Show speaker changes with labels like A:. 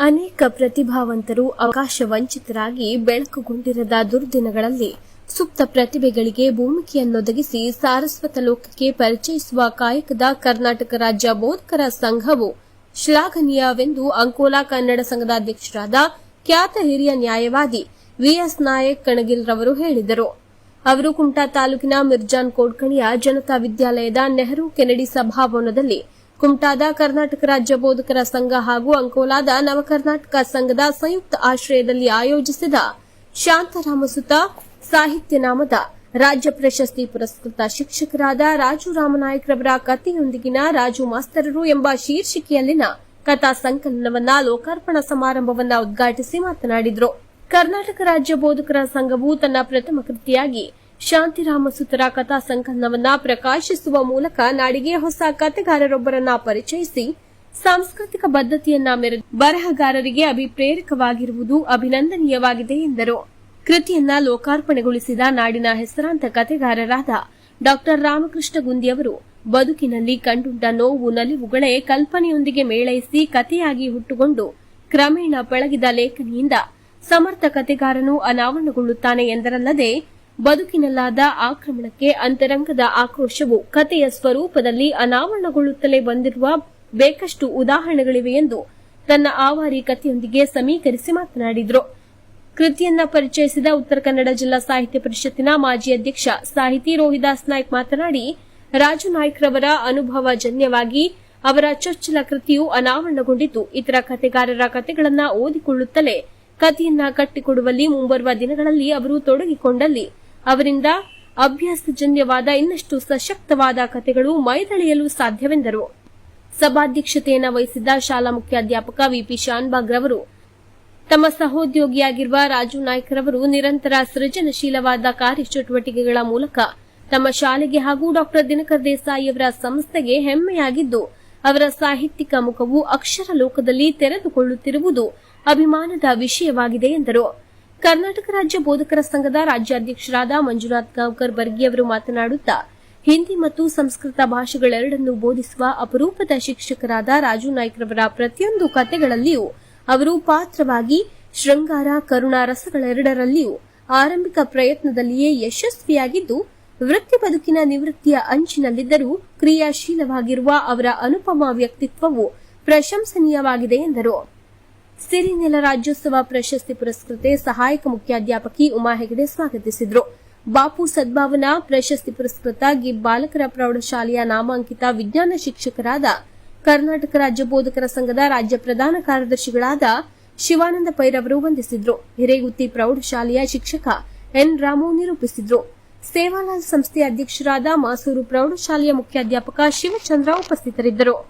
A: ಅನೇಕ ಪ್ರತಿಭಾವಂತರು ಅವಕಾಶ ವಂಚಿತರಾಗಿ ಬೆಳಕುಗೊಂಡಿರದ ದುರ್ದಿನಗಳಲ್ಲಿ ಸುಪ್ತ ಪ್ರತಿಭೆಗಳಿಗೆ ಭೂಮಿಕೆಯನ್ನೊದಗಿಸಿ ಸಾರಸ್ವತ ಲೋಕಕ್ಕೆ ಪರಿಚಯಿಸುವ ಕಾಯಕದ ಕರ್ನಾಟಕ ರಾಜ್ಯ ಬೋಧಕರ ಸಂಘವು ಶ್ಲಾಘನೀಯವೆಂದು ಅಂಕೋಲಾ ಕನ್ನಡ ಸಂಘದ ಅಧ್ಯಕ್ಷರಾದ ಖ್ಯಾತ ಹಿರಿಯ ನ್ಯಾಯವಾದಿ ವಿಎಸ್ ನಾಯಕ್ ಕಣಗಿಲ್ ರವರು ಹೇಳಿದರು. ಅವರು ಕುಮಟಾ ತಾಲೂಕಿನ ಮಿರ್ಜಾನ್ ಕೋಡ್ಕಣಿಯ ಜನತಾ ವಿದ್ಯಾಲಯದ ನೆಹರು ಕೆನಡಿ ಸಭಾಭವನದಲ್ಲಿ ಕುಮಟಾದ ಕರ್ನಾಟಕ ರಾಜ್ಯ ಬೋಧಕರ ಸಂಘ ಹಾಗೂ ಅಂಕೋಲಾದ ನವಕರ್ನಾಟಕ ಸಂಘದ ಸಂಯುಕ್ತ ಆಶ್ರಯದಲ್ಲಿ ಆಯೋಜಿಸಿದ ಶಾಂತರಾಮಸುತ ಸಾಹಿತ್ಯ ನಾಮದ ರಾಜ್ಯ ಪ್ರಶಸ್ತಿ ಪುರಸ್ಕೃತ ಶಿಕ್ಷಕರಾದ ರಾಜು ರಾಮನಾಯಕ್ ಕಥೆಯೊಂದಿಗಿನ ರಾಜು ಮಾಸ್ತರರು ಎಂಬ ಶೀರ್ಷಿಕೆಯಲ್ಲಿನ ಕಥಾ ಸಂಕಲನವನ್ನ ಲೋಕಾರ್ಪಣ ಸಮಾರಂಭವನ್ನ ಉದ್ಘಾಟಿಸಿ ಮಾತನಾಡಿದರು. ಕರ್ನಾಟಕ ರಾಜ್ಯ ಬೋಧಕರ ಸಂಘವು ತನ್ನ ಪ್ರಥಮ ಕೃತಿಯಾಗಿ ಶಾಂತಿರಾಮಸುತರ ಕಥಾ ಸಂಕಲನವನ್ನ ಪ್ರಕಾಶಿಸುವ ಮೂಲಕ ನಾಡಿಗೆ ಹೊಸ ಕಥೆಗಾರರೊಬ್ಬರನ್ನ ಪರಿಚಯಿಸಿ ಸಾಂಸ್ಕೃತಿಕ ಬದ್ಧತೆಯನ್ನ ಮೆರೆದು ಬರಹಗಾರರಿಗೆ ಅಭಿಪ್ರೇರಕವಾಗಿರುವುದು ಅಭಿನಂದನೀಯವಾಗಿದೆ ಎಂದರು. ಕೃತಿಯನ್ನ ಲೋಕಾರ್ಪಣೆಗೊಳಿಸಿದ ನಾಡಿನ ಹೆಸರಾಂತ ಕಥೆಗಾರರಾದ ಡಾ. ರಾಮಕೃಷ್ಣ ಗುಂದಿಯವರು ಬದುಕಿನಲ್ಲಿ ಕಂಡುಂಡ ನೋವು ನಲಿವುಗಳೇ ಕಲ್ಪನೆಯೊಂದಿಗೆ ಮೇಳೈಸಿ ಕಥೆಯಾಗಿ ಹುಟ್ಟುಕೊಂಡು ಕ್ರಮೇಣ ಪಳಗಿದ ಲೇಖನಿಯಿಂದ ಸಮರ್ಥ ಕಥೆಗಾರನು ಅನಾವರಣಗೊಳ್ಳುತ್ತಾನೆ ಎಂದರಲ್ಲದೆ ಬದುಕಿನಲ್ಲಾದ ಆಕ್ರಮಣಕ್ಕೆ ಅಂತರಂಗದ ಆಕ್ರೋಶವು ಕಥೆಯ ಸ್ವರೂಪದಲ್ಲಿ ಅನಾವರಣಗೊಳ್ಳುತ್ತಲೇ ಬಂದಿರುವ ಬೇಕಷ್ಟು ಉದಾಹರಣೆಗಳಿವೆ ಎಂದು ತನ್ನ ಆವಾರಿ ಕಥೆಯೊಂದಿಗೆ ಸಮೀಕರಿಸಿ ಮಾತನಾಡಿದರು. ಕೃತಿಯನ್ನ ಪರಿಚಯಿಸಿದ ಉತ್ತರ ಕನ್ನಡ ಜಿಲ್ಲಾ ಸಾಹಿತ್ಯ ಪರಿಷತ್ತಿನ ಮಾಜಿ ಅಧ್ಯಕ್ಷ ಸಾಹಿತಿ ರೋಹಿದಾಸ್ ನಾಯ್ಕ್ ಮಾತನಾಡಿ, ರಾಜು ನಾಯ್ಕ್ ರವರ ಅನುಭವಜನ್ಯವಾಗಿ ಅವರ ಚೊಚ್ಚಲ ಕೃತಿಯು ಅನಾವರಣಗೊಂಡಿದ್ದು, ಇತರ ಕಥೆಗಾರರ ಕಥೆಗಳನ್ನು ಓದಿಕೊಳ್ಳುತ್ತಲೇ ಕಥೆಯನ್ನ ಕಟ್ಟಿಕೊಡುವಲ್ಲಿ ಮುಂಬರುವ ದಿನಗಳಲ್ಲಿ ಅವರು ತೊಡಗಿಕೊಂಡಲ್ಲಿ ಅವರಿಂದ ಅಭ್ಯಾಸಜನ್ಯವಾದ ಇನ್ನಷ್ಟು ಸಶಕ್ತವಾದ ಕಥೆಗಳು ಮೈದಳೆಯಲು ಸಾಧ್ಯವೆಂದರು. ಸಭಾಧ್ಯಕ್ಷತೆಯನ್ನು ವಹಿಸಿದ್ದ ಶಾಲಾ ಮುಖ್ಯಾಧ್ಯಾಪಕ ವಿಪಿ ಶಾನ್ಬಾಗ್ ರವರು ತಮ್ಮ ಸಹೋದ್ಯೋಗಿಯಾಗಿರುವ ರಾಜು ನಾಯ್ಕ್ ರವರು ನಿರಂತರ ಸೃಜನಶೀಲವಾದ ಕಾರ್ಯಚಟುವಟಿಕೆಗಳ ಮೂಲಕ ತಮ್ಮ ಶಾಲೆಗೆ ಹಾಗೂ ಡಾ ದಿನಕರ್ ದೇಸಾಯಿ ಅವರ ಸಂಸ್ಥೆಗೆ ಹೆಮ್ಮೆಯಾಗಿದ್ದು, ಅವರ ಸಾಹಿತ್ಯಿಕ ಮುಖವು ಅಕ್ಷರ ಲೋಕದಲ್ಲಿ ತೆರೆದುಕೊಳ್ಳುತ್ತಿರುವುದು ಅಭಿಮಾನದ ವಿಷಯವಾಗಿದೆ ಎಂದರು. ಕರ್ನಾಟಕ ರಾಜ್ಯ ಬೋಧಕರ ಸಂಘದ ರಾಜ್ಯಾಧ್ಯಕ್ಷರಾದ ಮಂಜುನಾಥ್ ಗಾಂವ್ಕರ್ ಬರ್ಗಿ ಅವರು ಮಾತನಾಡುತ್ತಾ, ಹಿಂದಿ ಮತ್ತು ಸಂಸ್ಕೃತ ಭಾಷೆಗಳೆರಡನ್ನೂ ಬೋಧಿಸುವ ಅಪರೂಪದ ಶಿಕ್ಷಕರಾದ ರಾಜು ನಾಯ್ಕ ರವರ ಪ್ರತಿಯೊಂದು ಕಥೆಗಳಲ್ಲಿಯೂ ಅವರು ಪಾತ್ರವಾಗಿ ಶೃಂಗಾರ, ಕರುಣಾ ರಸಗಳೆರಡರಲ್ಲಿಯೂ ಆರಂಭಿಕ ಪ್ರಯತ್ನದಲ್ಲಿಯೇ ಯಶಸ್ವಿಯಾಗಿದ್ದು, ವೃತ್ತಿ ಬದುಕಿನ ನಿವೃತ್ತಿಯ ಅಂಚಿನಲ್ಲಿದ್ದರೂ ಕ್ರಿಯಾಶೀಲವಾಗಿರುವ ಅವರ ಅನುಪಮ ವ್ಯಕ್ತಿತ್ವವು ಪ್ರಶಂಸನೀಯವಾಗಿದೆ ಎಂದರು. ಸಿರಿನೆಲ ರಾಜ್ಯೋತ್ಸವ ಪ್ರಶಸ್ತಿ ಪುರಸ್ಕೃತೆ ಸಹಾಯಕ ಮುಖ್ಯಾಧ್ಯಾಪಕಿ ಉಮಾ ಹೆಗಡೆ ಸ್ವಾಗತಿಸಿದರು. ಬಾಪು ಸದ್ಭಾವನಾ ಪ್ರಶಸ್ತಿ ಪುರಸ್ಕೃತ ಗಿಬ್ ಬಾಲಕರ ಪ್ರೌಢಶಾಲೆಯ ನಾಮಾಂಕಿತ ವಿಜ್ಞಾನ ಶಿಕ್ಷಕರಾದ ಕರ್ನಾಟಕ ರಾಜ್ಯ ಬೋಧಕರ ಸಂಘದ ರಾಜ್ಯ ಪ್ರಧಾನ ಕಾರ್ಯದರ್ಶಿಗಳಾದ ಶಿವಾನಂದ ಪೈರವರು ವಂದಿಸಿದ್ರು. ಹಿರೇಗುತ್ತಿ ಪ್ರೌಢಶಾಲೆಯ ಶಿಕ್ಷಕ ಎನ್ ರಾಮು ನಿರೂಪಿಸಿದ್ರು. ಸೇವಾಲಾಲ್ ಸಂಸ್ಥೆಯ ಅಧ್ಯಕ್ಷರಾದ ಮಾಸೂರು ಪ್ರೌಢಶಾಲೆಯ ಮುಖ್ಯಾಧ್ಯಾಪಕ ಶಿವಚಂದ್ರ ಉಪಸ್ಥಿತರಿದ್ದರು.